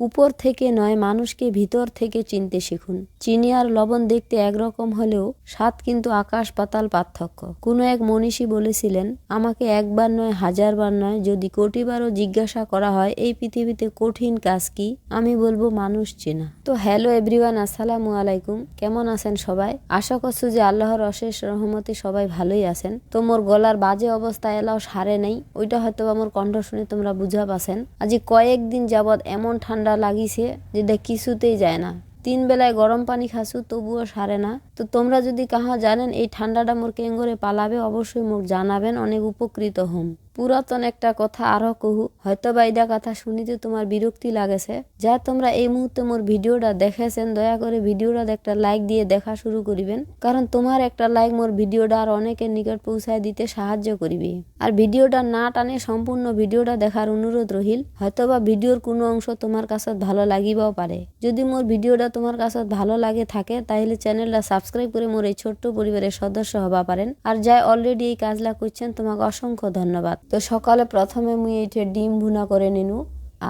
উপর থেকে নয়, মানুষকে ভিতর থেকে চিনতে শিখুন। চিনি আর লবণ দেখতে একরকম হলেও স্বাদ কিন্তু আকাশ পাতাল পার্থক্য। কোনো এক মনীষী বলেছিলেন, আমাকে একবার নয়, হাজারবার নয়, যদি কোটিবারও জিজ্ঞাসা করা হয়, এই পৃথিবীতে কঠিন কাজ কি? আমি বলব, মানুষ চেনা। তো হ্যালো এভরিওয়ান, আসসালামু আলাইকুম। কেমন আছেন সবাই? আশা করছ যে আল্লাহর অশেষ রহমতে সবাই ভালোই আছেন। তো মোর গলার বাজে অবস্থা, এলাও সারে নেই। ওইটা হয়তো আমার কণ্ঠ শুনে তোমরা বুঝা পাছেন। আজি কয়েকদিন যাবৎ এমন ঠান্ডা লাগিছে যেটা কিছুতেই যায় না। তিন বেলায় গরম পানি খাসু, তবুও সারে না। তো তোমরা যদি কাহা জানেন, এই ঠান্ডাটা মোর কেঙ্গরে পালাবে, অবশ্যই মোক জানাবেন, অনেক উপকৃত হম। পুরাতন একটা কথা আরও কহু। হয়তো বা এইটা কথা শুনিতে তোমার বিরক্তি লাগেছে। যা তোমরা এই মুহূর্তে মোর ভিডিওটা দেখেছেন, দয়া করে ভিডিওটা একটা লাইক দিয়ে দেখা শুরু করিবেন। কারণ তোমার একটা লাইক মোর ভিডিওটা আর অনেকের নিকট পৌঁছায় দিতে সাহায্য করিবে। আর ভিডিওটা না টানে সম্পূর্ণ ভিডিওটা দেখার অনুরোধ রহিল। হয়তোবা ভিডিওর কোনো অংশ তোমার কাছে ভালো লাগিবাও পারে। যদি মোর ভিডিওটা তোমার কাছে ভালো লাগে থাকে তাহলে চ্যানেলটা সাবস্ক্রাইব করে মোর এই ছোট্ট পরিবারের সদস্য হবা পারেন। আর যাই অলরেডি এই কাজলা করছেন, তোমাকে অসংখ্য ধন্যবাদ। তো সকালে প্রথমে মুই এইটে ডিম ভুনা করে নিনু,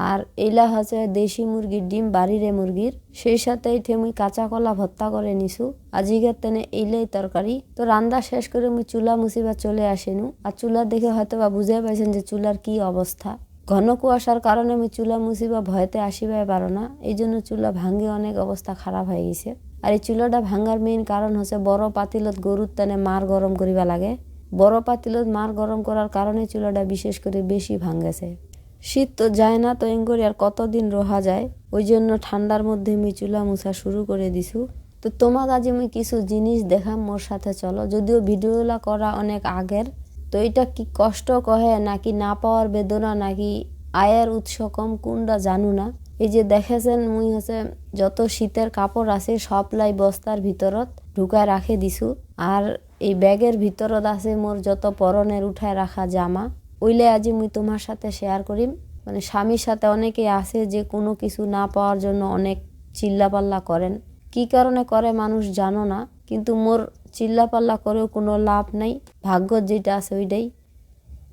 আর এইলা হচ্ছে দেশি মুরগির ডিম, বাড়িরে মুরগির। সেই সাথে এইটে মুই কাঁচা কলা ভত্তা করে নিছু আজিকের তেনে এইলাই তরকারি। তো রান্না শেষ করে মুই চুলা মুসিবা চলে আসিনু, আর চুলা দেখে হয়তো বা বুঝে পাইছেন যে চুলার কি অবস্থা। ঘন কুয়াশার কারণে আমি চুলা মুসিবা ভয়তে আসিবাই পারো না এই জন্য চুলা ভাঙ্গে অনেক অবস্থা খারাপ হয়ে গেছে। আর এই চুলাটা ভাঙ্গার মেইন কারণ হচ্ছে বড় পাতিলত গরুর তেনে মার গরম করিবা লাগে। বড় পাতিলত মার গরম করার কারণে চুলাটা বিশেষ করে বেশি ভাঙ্গেছে শীত তো যায় না তো এঙ্গরি, আর কতদিন রোহা যায়? ওই জন্য ঠান্ডার মধ্যে আমি চুলা মুছা শুরু করে দিছু। তো তোমার আজ আমি কিছু জিনিস দেখাম মোর সাথে, চলো। যদিও ভিডিওগুলা করা অনেক আগের, তো এটা কি কষ্ট কহে, নাকি না পাওয়ার বেদনা, নাকি আয়ের উৎস কম, কোনটা জানু না? এই যে দেখেছেন, মুই হচ্ছে যত শীতের কাপড় আছে, সবলাই বস্তার ভিতরত ঢুকায় রাখে দিছু। আর এই ব্যাগের ভিতরত আছে মোর যত পরনের উঠায় রাখা জামা, ওইলে আজি মুই তোমার সাথে শেয়ার করিম। মানে স্বামীর সাথে অনেকে আছে যে কোনো কিছু না পাওয়ার জন্য অনেক চিল্লাপাল্লা করেন। কি কারণে করে মানুষ জানো না, কিন্তু মোর চিল্লাপাল্লা করেও কোনো লাভ নাই, ভাগ্য যেটা আছে ওইটাই।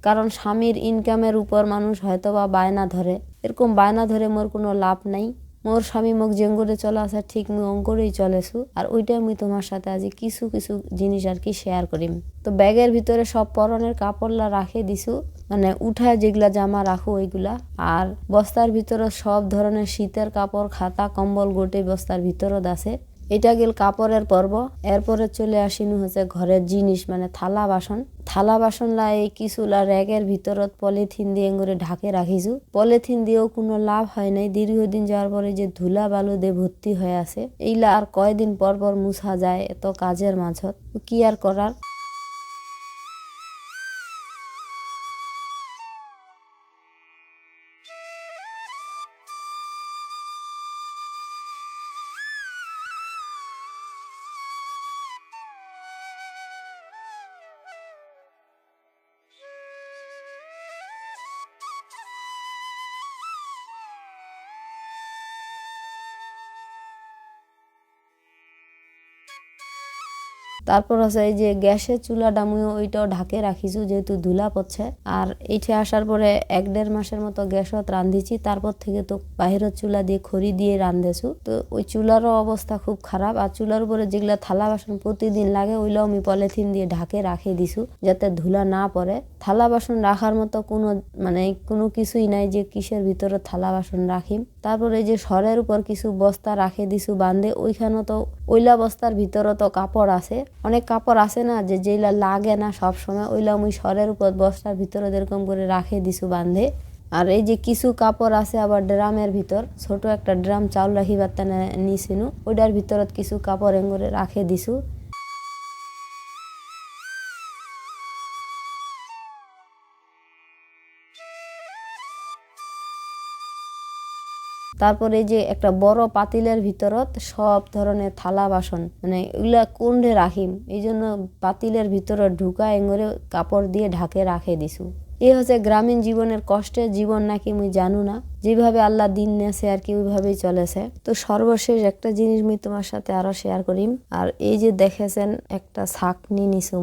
কারণ স্বামীর ইনকামের উপর মানুষ হয়তো বা বায়না ধরে। এরকম বায়না ধরে মোর কোনো লাভ নাই। মোর স্বামী মোক জেঙ্গরে চলা আছে ঠিক মুই অঙ্করেই চলেছু আর ওইটাই মুই তোমার সাথে আজ কিছু কিছু জিনিস আর কি শেয়ার করিম। তো ব্যাগের ভিতরে সব পরনের কাপড়লা রাখে দিছু মানে উঠায় যেগুলা জামা রাখো ওইগুলা, আর বস্তার ভিতরে সব ধরনের শীতের কাপড়, খাতা, কম্বল গোটে বস্তার ভিতরত আছে এটা গেল কাপড়ের পর্ব। এরপরে চলে আসিনু হচ্ছে ঘরের জিনিস মানে থালা বাসন। থালা বাসন লাই কিছু কিছুলা র্যাগের ভিতরত পলিথিন দিয়ে করে ঢাকে রাখিছু। পলিথিন দিয়েও কোনো লাভ হয় নাই। দীর্ঘদিন যাওয়ার পরে যে ধুলা বালু দিয়ে ভর্তি হয়ে আছে এইলা আর কয়দিন পর পর মুছা যায় এত কাজের মাঝত। কি আর করার? তারপর আছে এই যে গ্যাসের চুলাটা আমি ওইটাও ঢাকে রাখিছু, যেহেতু ধুলা পড়ছে। আর এইঠে আসার পরে এক দেড় মাসের মতো গ্যাসত রাঁধিছি তারপর থেকে তো বাহিরের চুলা দিয়ে খড়ি দিয়ে রাঁধেছু তো ওই চুলারও অবস্থা খুব খারাপ, আর চুলার উপরে যেগুলা থালা বাসন প্রতিদিন লাগে ওইগুলো আমি পলিথিন দিয়ে ঢাকে রাখে দিছু, যাতে ধুলা না পড়ে। থালা বাসন রাখার মতো কোনো মানে কোনো কিছুই নাই যে কিসের ভিতরে থালা বাসন রাখিম তারপরে যে সরের উপর কিছু বস্তা রাখে দিছু বান্ধে ওইখানে তো ওইলা বস্তার ভিতরে তো কাপড় আছে। অনেক কাপড় আছে না যে যেইলা লাগে না সব সময়, ওইলা মুই সরের উপর বস্তার ভিতরে এরকম করে রাখে দিছু বান্ধে আর এই যে কিছু কাপড় আছে আবার ড্রামের ভিতর, ছোট একটা ড্রাম চাউল রাখিবার নিছিনু ওইটার ভিতরত কিছু কাপড় এঙ্গরে রাখে দিছু। তারপরে যে একটা বড় পাতিলের ভিতরত সব ধরনের থালা বাসন মানে এগুলা কুণ্ডে রাখিম। এই জন্য পাতিলের ভিতরে ঢুকা এঙ্গরে কাপড় দিয়ে ঢাকে রাখে দিছু। এই হচ্ছে গ্রামীণ জীবনের কষ্টের জীবন নাকি মুই জানু না। যেভাবে আল্লাহ দিন নেছে আর কি, ওইভাবেই চলেছে। তো সর্বশেষ একটা জিনিস আমি তোমার সাথে আরও শেয়ার করিম আর এই যে দেখেছেন একটা ছাকনি নিছু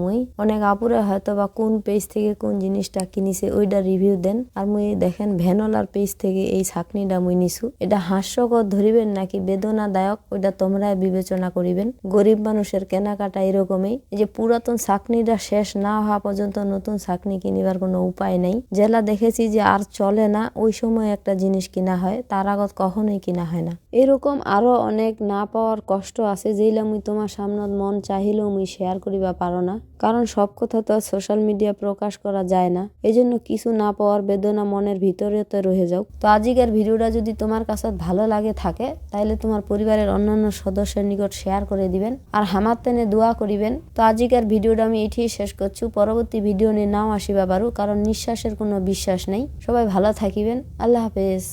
অনেক আপুরে হয়তো বা কোন পেজ থেকে কোন জিনিসটা কিনিছে ওইটা রিভিউ দেন। আর মুই দেখেন ভ্যানলার পেজ থেকে এই ছাকনিটা মুই নিছু এটা হাস্যকর ধরিবেন নাকি বেদনাদায়ক, ওইটা তোমরা বিবেচনা করিবেন। গরিব মানুষের কেনাকাটা এরকমই। যে পুরাতন ছাকনিটা শেষ না হওয়া পর্যন্ত নতুন ছাকনি কিনিবার কোনো উপায় নেই। জেলা দেখেছি যে আর চলে না, ওই সময় একটা জিনিস কিনা হয় তার আগত কখনোই কিনা হয় না। এরকম আরও অনেক না পাওয়ার কষ্ট আছে যেইলা মুই তোমার সামনত মন চাহিলেও মুই শেয়ার করিবা পারো না। কারণ সব কথা তো সোশ্যাল মিডিয়া প্রকাশ করা যায় না। এজন্য কিছু না পাওয়ার বেদনা মনের ভিতরে তো রয়ে যাও তো আজিকের ভিডিওটা যদি তোমার কাছে ভালো লাগে থাকে তাহলে তোমার পরিবারের অন্যান্য সদস্যের নিকট শেয়ার করে দিবেন আর হামার তেনে দোয়া করিবেন। তো আজিকের ভিডিওটা আমি এটিই শেষ করছি। পরবর্তী ভিডিও নিয়ে নাও আসিবা পারু, কারণ নিঃশ্বাসের কোনো বিশ্বাস নেই। সবাই ভালো থাকিবেন। আল্লাহ হাফেজ।